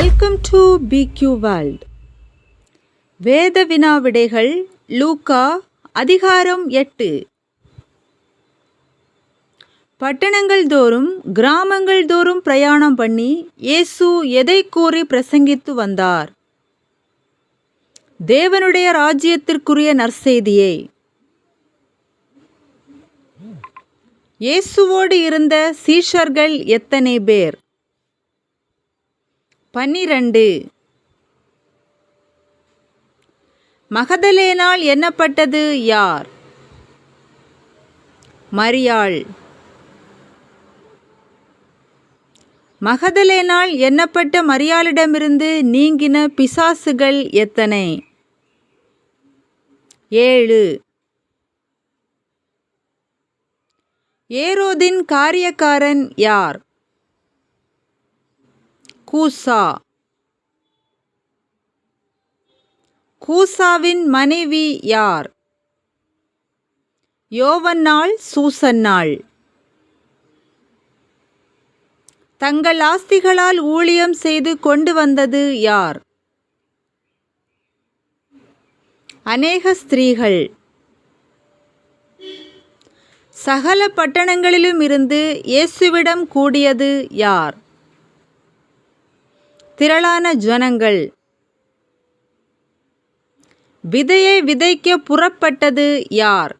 Welcome to பிக்யூ world வேத வினாவிடைகள் லூக்கா அதிகாரம் எட்டு. பட்டணங்கள் தோறும் கிராமங்கள் தோறும் பிரயாணம் பண்ணி இயேசு எதை கூறி பிரசங்கித்து வந்தார்? தேவனுடைய ராஜ்யத்திற்குரிய நற்செய்தியை. இயேசுவோடு இருந்த சீஷர்கள் எத்தனை பேர்? பன்னிரண்டு. மகதலேனால் எண்ணப்பட்டது யார்? மரியாள். மகதலேனால் எண்ணப்பட்ட மரியாளிடமிருந்து நீங்கின பிசாசுகள் எத்தனை? ஏழு. ஏரோதின் காரியக்காரன் யார்? கூசா. கூசாவின் மனைவி யார்? யோவன்னாள் சூசன்னாள் தங்கள் ஆஸ்திகளால் ஊழியம் செய்து கொண்டு வந்தது யார்? அநேக ஸ்திரீகள். சகல பட்டணங்களிலும் இருந்து இயேசுவிடம் கூடியது யார்? திரளான ஜனங்கள். விதையை விதைக்க புறப்பட்டது யார்?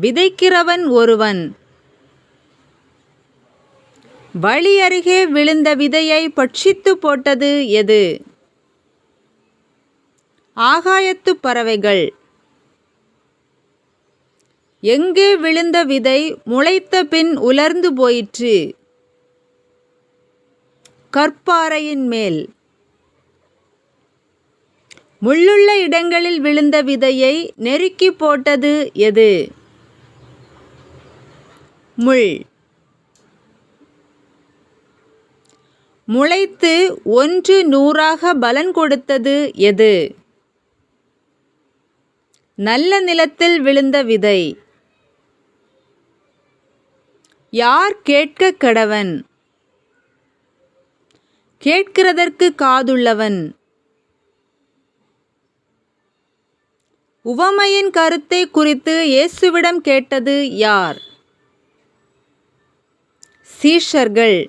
விதைக்கிறவன் ஒருவன். வழி அருகே விழுந்த விதையை பட்சித்து போட்டது எது? ஆகாயத்து பறவைகள். எங்கே விழுந்த விதை முளைத்த பின் உலர்ந்து போயிற்று? கற்பாறையின் மேல். முள்ளுள்ள இடங்களில் விழுந்த விதையை நெருக்கி போட்டது எது? முள். முளைத்து ஒன்று நூறாக பலன் கொடுத்தது எது? நல்ல நிலத்தில் விழுந்த விதை. யார் கேட்க கடவன்? கேட்கிறதற்கு காதுள்ளவன். உவமையின் கருத்தை குறித்து இயேசுவிடம் கேட்டது யார்? சீஷர்கள்.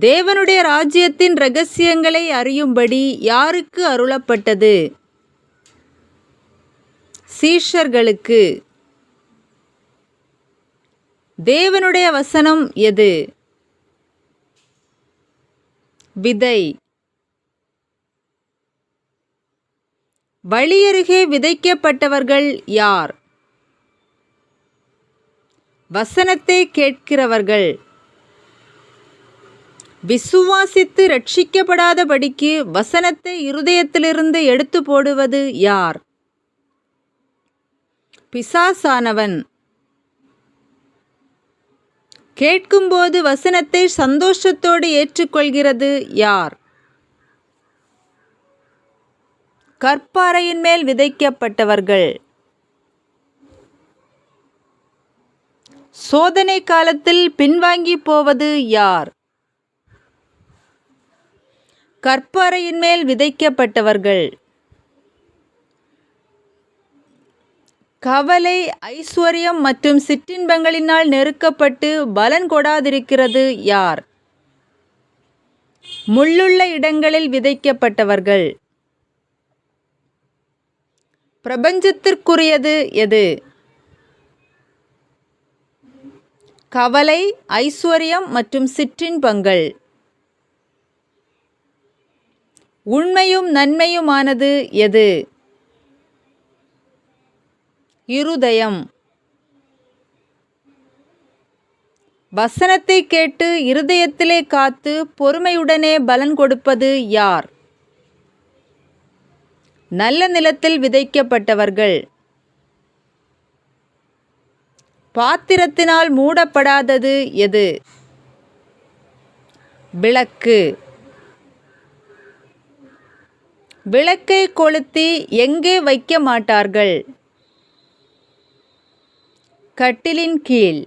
தேவனுடைய ராஜ்யத்தின் ரகசியங்களை அறியும்படி யாருக்கு அருளப்பட்டது? சீஷர்களுக்கு. தேவனுடைய வசனம் எது? விதை. வழியருகே விதைக்கப்பட்டவர்கள் யார்? வசனத்தை கேட்கிறவர்கள். விசுவாசித்து ரட்சிக்கப்படாதபடிக்கு வசனத்தை இருதயத்திலிருந்து எடுத்து போடுவது யார்? பிசாசானவன். கேட்கும்போது வசனத்தை சந்தோஷத்தோடு ஏற்றுக்கொள்கிறது யார்? கற்பாறையின் மேல் விதைக்கப்பட்டவர்கள். சோதனை காலத்தில் பின்வாங்கி போவது யார்? கற்பாறையின் மேல் விதைக்கப்பட்டவர்கள். கவலை ஐஸ்வர்யம் மற்றும் சிற்றின்பங்களினால் நெருக்கப்பட்டு பலன் கொடாதிருக்கிறது யார்? முள்ளுள்ள இடங்களில் விதைக்கப்பட்டவர்கள். பிரபஞ்சத்திற்குரியது எது? கவலை ஐஸ்வர்யம் மற்றும் சிற்றின்பங்கள். உண்மையும் நன்மையுமானது எது? இருதயம். வசனத்தை கேட்டு இருதயத்திலே காத்து பொறுமையுடனே பலன் கொடுப்பது யார்? நல்ல நிலத்தில் விதைக்கப்பட்டவர்கள். பாத்திரத்தினால் மூடப்படாதது எது? விளக்கு. விளக்கை கொளுத்தி எங்கே வைக்க மாட்டார்கள்? கட்டிலின் கீழ்.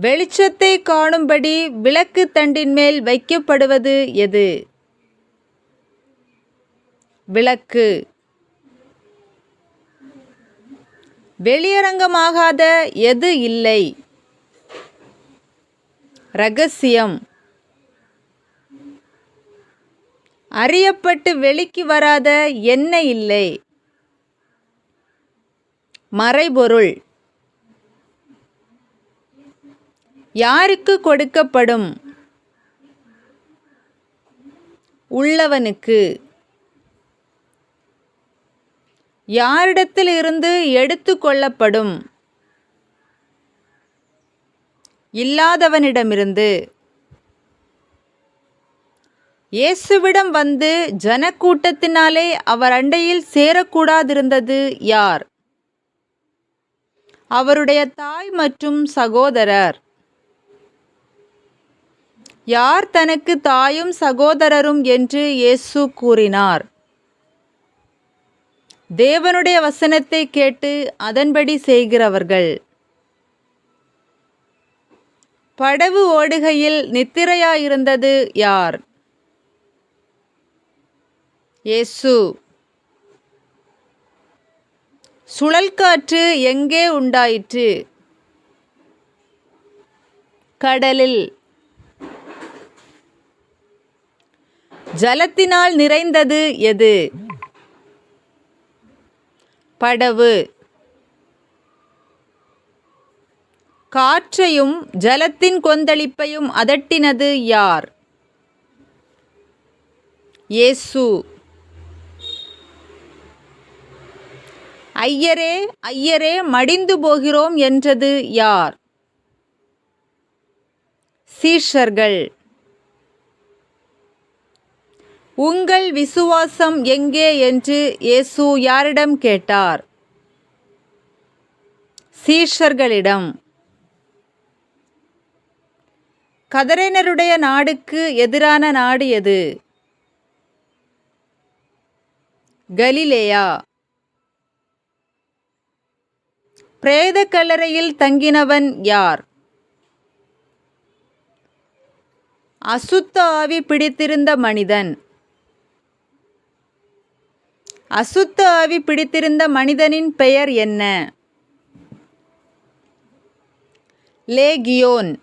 வெளிச்சத்தை காணும்படி விளக்கு தண்டின் மேல் வைக்கப்படுவது எது? விளக்கு. வெளியரங்கமாகாத எது இல்லை? ரகசியம். அறியப்பட்டு வெளிக்கு வராத என்ன இல்லை. மறைபொருள். யாருக்கு கொடுக்கப்படும்? உள்ளவனுக்கு. யாரிடத்திலிருந்து எடுத்து கொள்ளப்படும் இல்லாதவனிடமிருந்து. இயேசுவிடம் வந்து ஜனக்கூட்டத்தினாலே அவர் அண்டையில் சேரக்கூடாதிருந்தது யார்? அவருடைய தாய் மற்றும் சகோதரர். யார் தனக்கு தாயும் சகோதரரும் என்று இயேசு கூறினார். தேவனுடைய வசனத்தை கேட்டு அதன்படி செய்கிறவர்கள். படவு ஓடுகையில் நித்திரையாயிருந்தது யார்? இயேசு. சுழல்காற்று எங்கே உண்டாயிற்று? கடலில். ஜலத்தினால் நிறைந்தது எது? படவு. காற்றையும் ஜலத்தின் கொந்தளிப்பையும் அதட்டினது யார்? இயேசு. ஐயரே ஐயரே மடிந்து போகிறோம் என்றது யார்? சீஷர்கள். உங்கள் விசுவாசம் எங்கே என்று இயேசு யாரிடம் கேட்டார்? சீஷர்களிடம். கதரேனருடைய நாடுக்கு எதிரான நாடு எது? கலிலேயா. பிரேத கல்லறையில் தங்கினவன் யார்? அசுத்த ஆவி பிடித்திருந்த மனிதன். அசுத்த ஆவி பிடித்திருந்த மனிதனின் பெயர் என்ன? லேகியோன்.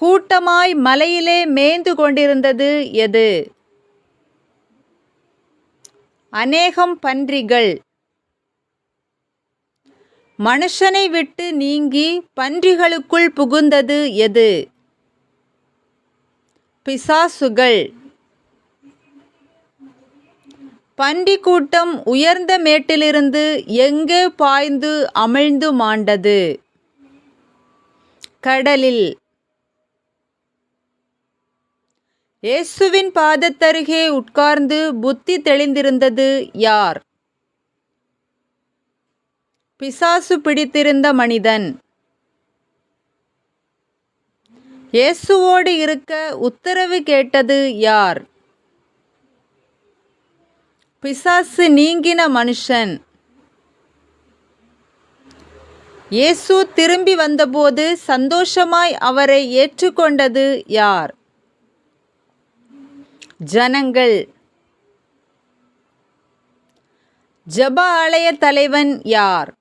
கூட்டமாய் மலையிலே மேய்ந்து கொண்டிருந்தது எது? அநேகம் பன்றிகள். மனுஷனை விட்டு நீங்கி பன்றிகளுக்குள் புகுந்தது எது? பிசாசுகள். பன்றி கூட்டம் உயர்ந்த மேட்டிலிருந்து எங்கே பாய்ந்து அமிழ்ந்து மாண்டது? கடலில். இயேசுவின் பாதத்தருகே உட்கார்ந்து புத்தி தெளிந்திருந்தது யார்? பிசாசு பிடித்திருந்த மனிதன். இயேசுவோடு இருக்க உத்தரவு கேட்டது யார்? பிசாசு நீங்கின மனுஷன். இயேசு திரும்பி வந்தபோது சந்தோஷமாய் அவரை ஏற்றுக்கொண்டது யார்? ஜனங்கள். ஜப ஆலய தலைவன் யார்?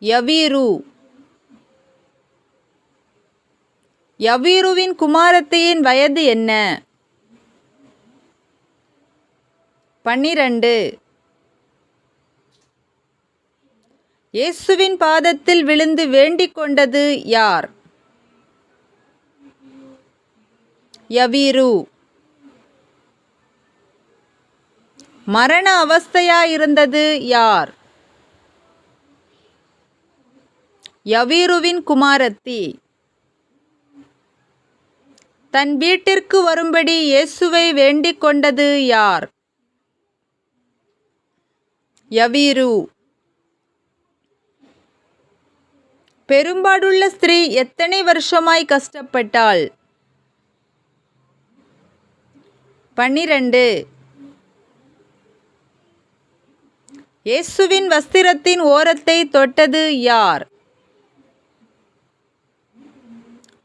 யவீரு. யவீருவின் குமாரத்தையின் வயது என்ன? பன்னிரண்டு. இயேசுவின் பாதத்தில் விழுந்து வேண்டிக் கொண்டது யார்? யவீரு. மரண அவஸ்தையாயிருந்தது யார்? யவீருவின் குமாரத்தி. தன் வீட்டிற்கு வரும்படி இயேசுவை வேண்டிக் கொண்டது யார்? யவீரு. பெரும்பாடுள்ள ஸ்திரீ எத்தனை வருஷமாய் கஷ்டப்பட்டாள்? பன்னிரண்டு. இயேசுவின் வஸ்திரத்தின் ஓரத்தை தொட்டது யார்?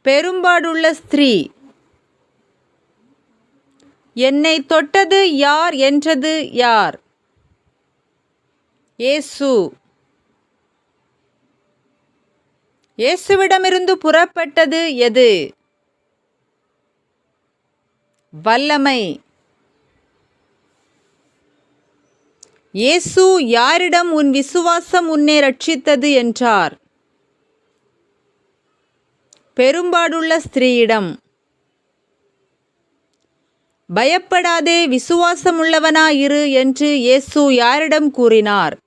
பெரும்பாடுள்ள ஸ்திரீ. என்னை தொட்டது யார் என்றது யார்? ஏசு இயேசுவிடமிருந்து புறப்பட்டது எது? வல்லமை. இயேசு யாரிடம் உன் விசுவாசம் உன்னை ரட்சித்தது என்றார்? பெரும்பாடுள்ள ஸ்திரீயிடம் பயப்படாதே விசுவாசமுள்ளவனாயிரு என்று இயேசு யாரிடம் கூறினார்.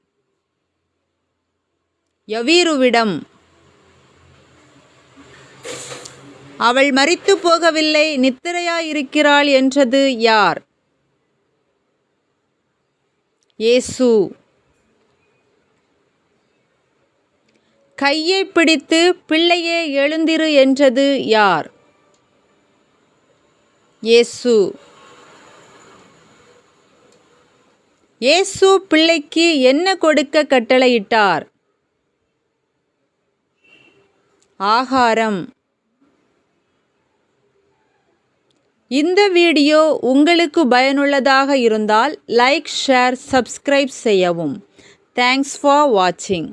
யவீருவிடம் அவள் மறித்து போகவில்லை நித்திரையாயிருக்கிறாள் என்றது யார்? இயேசு. கையை பிடித்து பிள்ளையே எழுந்திரு என்றது யார்? இயேசு. இயேசு பிள்ளைக்கு என்ன கொடுக்க கட்டளையிட்டார்? ஆகாரம். இந்த வீடியோ உங்களுக்கு பயனுள்ளதாக இருந்தால் லைக் ஷேர் சப்ஸ்கிரைப் செய்யவும். தேங்க்ஸ் ஃபார் வாட்சிங்.